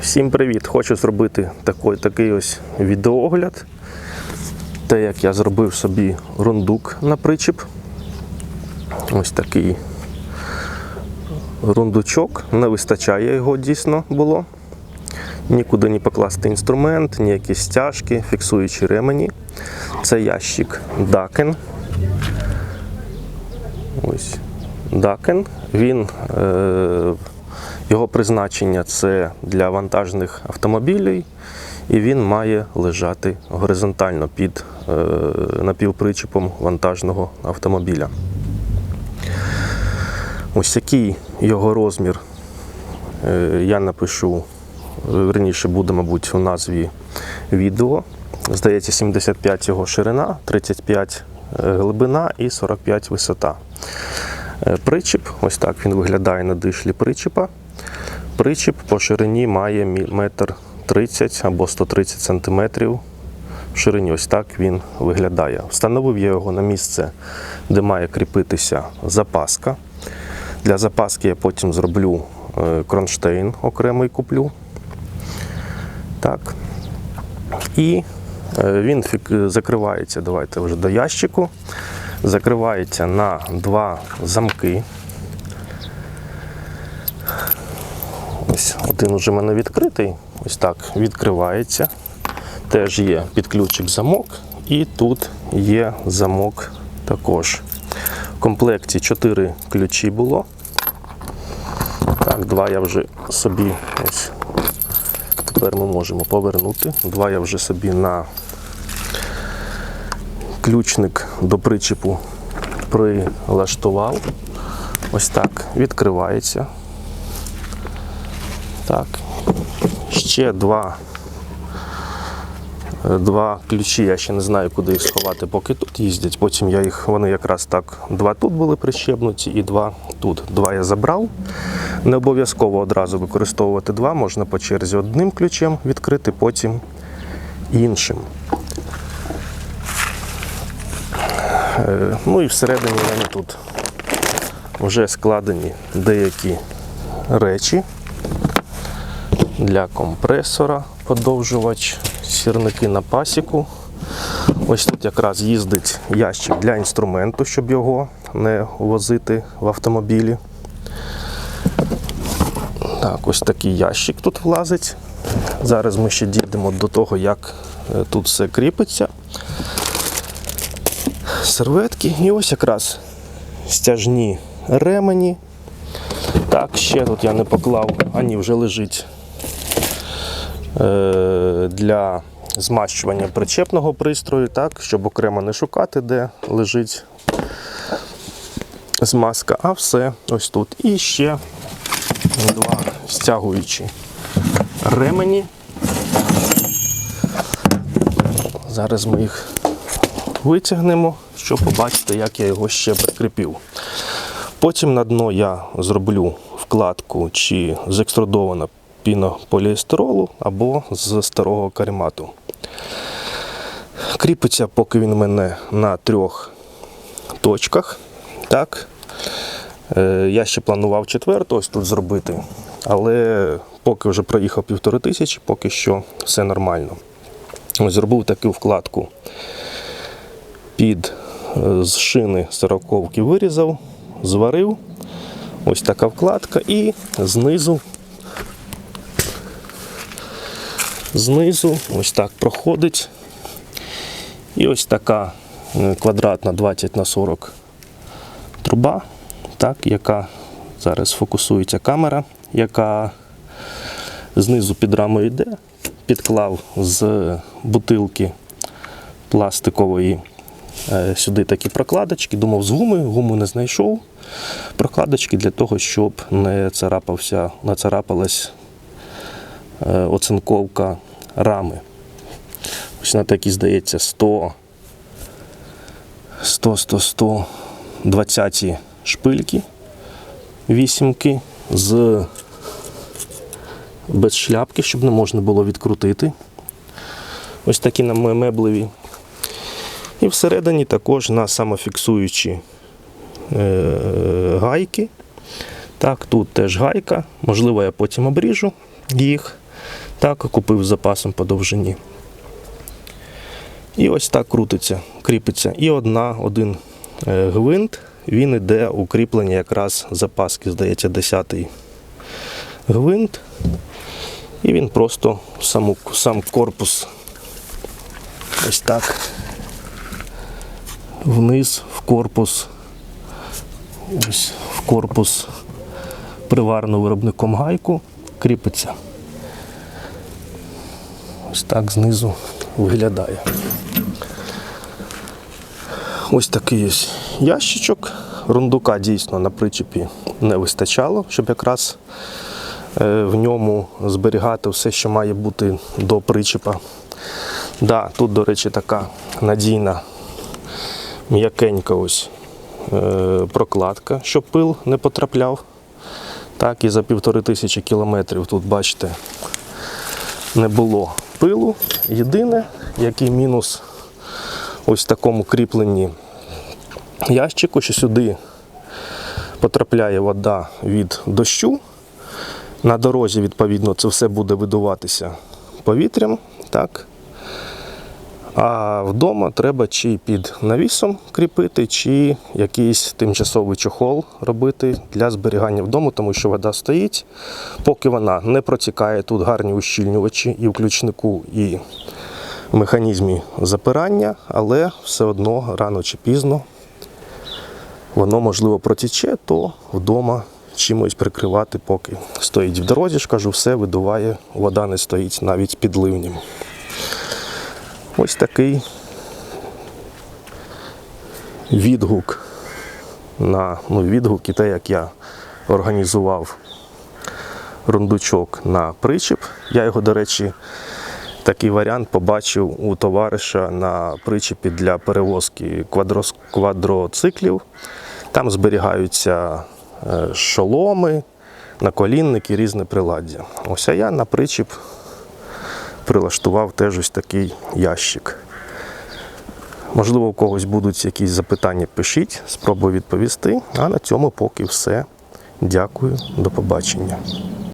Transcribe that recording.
Всім привіт! Хочу зробити такий, такий ось відеоогляд. Те, як я зробив собі рундук на причіп. Ось такий рундучок. Не вистачає його дійсно було. Нікуди не покласти інструмент, ні якісь стяжки, фіксуючі ремені. Це ящик Дакен. Ось Дакен. Він е, його призначення це для вантажних автомобілів, і він має лежати горизонтально під е, напівпричепом вантажного автомобіля. Ось який його розмір е, я напишу, е, верніше буде, мабуть, у назві відео. Здається, 75 його ширина, 35 глибина і 45 висота. Е, Причіп, ось так він виглядає на дишлі причіпа. Причіп по ширині має мі- метр 30 або 130 сантиметрів. В ширині ось так він виглядає. Встановив я його на місце, де має кріпитися запаска. Для запаски я потім зроблю е, кронштейн окремий куплю. Так. І е, він закривається, давайте вже до ящику. Закривається на два замки. Ось один уже в мене відкритий. Ось так відкривається. Теж є підключик замок, і тут є замок також. В комплекті 4 ключі було. Так, два я вже собі ось тепер ми можемо повернути. Два я вже собі на ключник до причепу прилаштував. Ось так відкривається. Так. Ще два. е, Два ключі, я ще не знаю, куди їх сховати, поки тут їздять. Потім я їх, вони якраз так, два тут були прищепнуті і два тут. Два я забрав. Не обов'язково одразу використовувати два, можна по черзі одним ключем відкрити, потім іншим. Е, Ну і всередині в мене тут вже складені деякі речі для компресора, подовжувач, сірники на пасіку. Ось тут якраз їздить ящик для інструменту, щоб його не возити в автомобілі. Так, ось такий ящик тут влазить. Зараз ми ще дійдемо до того, як е, тут все кріпиться. Серветки. І ось якраз стяжні ремені. Так, ще тут я не поклав, а ні, вже лежить для змащування причепного пристрою, так, щоб окремо не шукати, де лежить змазка, а все ось тут. І ще два стягуючі ремені. Зараз ми їх витягнемо, щоб побачити, як я його ще прикріпив. Потім на дно я зроблю вкладку чи з пінополіестеролу або з старого каремату. Кріпиться, поки він у мене на трьох точках. Так. Е, Я ще планував четверту ось тут зробити, але поки вже проїхав півтори тисячі, поки що все нормально. Ось зробив таку вкладку під е, з шини сороковки вирізав, зварив. Ось така вкладка і знизу. Знизу ось так проходить. І ось така е, квадратна 20 на 40 труба, так, яка зараз фокусується камера, яка знизу під рамою йде, підклав з бутилки пластикової е, сюди такі прокладочки. Думав, з гуми, гуму не знайшов. Прокладочки для того, щоб не царапався, не царапалась оцинковка рами. Ось на такі, здається, 100, 100, 100, 100, 20 шпильки, вісімки з без шляпки, щоб не можна було відкрутити. Ось такі на ме- меблеві. І всередині також на самофіксуючі е, гайки. Так, тут теж гайка. Можливо, я потім обріжу їх. Так, купив з запасом по довжині. І ось так крутиться, кріпиться. І одна, один е, гвинт, він іде у кріплення якраз запаски, здається, 10-й гвинт. І він просто саму, сам корпус ось так вниз в корпус. Ось в корпус приварену виробником гайку кріпиться. Ось так знизу виглядає. Ось такий ось ящичок. Рундука дійсно на причепі не вистачало, щоб якраз е, в ньому зберігати все, що має бути до причепа. Да, тут, до речі, така надійна, м'якенька ось е, прокладка, щоб пил не потрапляв. Так, і за півтори тисячі кілометрів тут, бачите, не було пилу. Єдине, який мінус ось в такому кріпленні ящику, що сюди потрапляє вода від дощу. На дорозі, відповідно, це все буде видуватися повітрям. Так. А вдома треба чи під навісом кріпити, чи якийсь тимчасовий чохол робити для зберігання вдома, тому що вода стоїть. Поки вона не протікає, тут гарні ущільнювачі і в ключнику, і механізмі запирання, але все одно рано чи пізно воно можливо протіче, то вдома чимось прикривати, поки стоїть в дорозі. ж кажу, все видуває, вода не стоїть навіть під ливнем. Ось такий відгук на ну, відгук і те, як я організував рундучок на причіп. Я його, до речі, такий варіант побачив у товариша на причепі для перевозки квадрос- квадроциклів. Там зберігаються е, шоломи, наколінники, різне приладдя. Ось а я на причіп прилаштував теж ось такий ящик. Можливо, у когось будуть якісь запитання, пишіть, спробую відповісти. А на цьому поки все. Дякую, до побачення.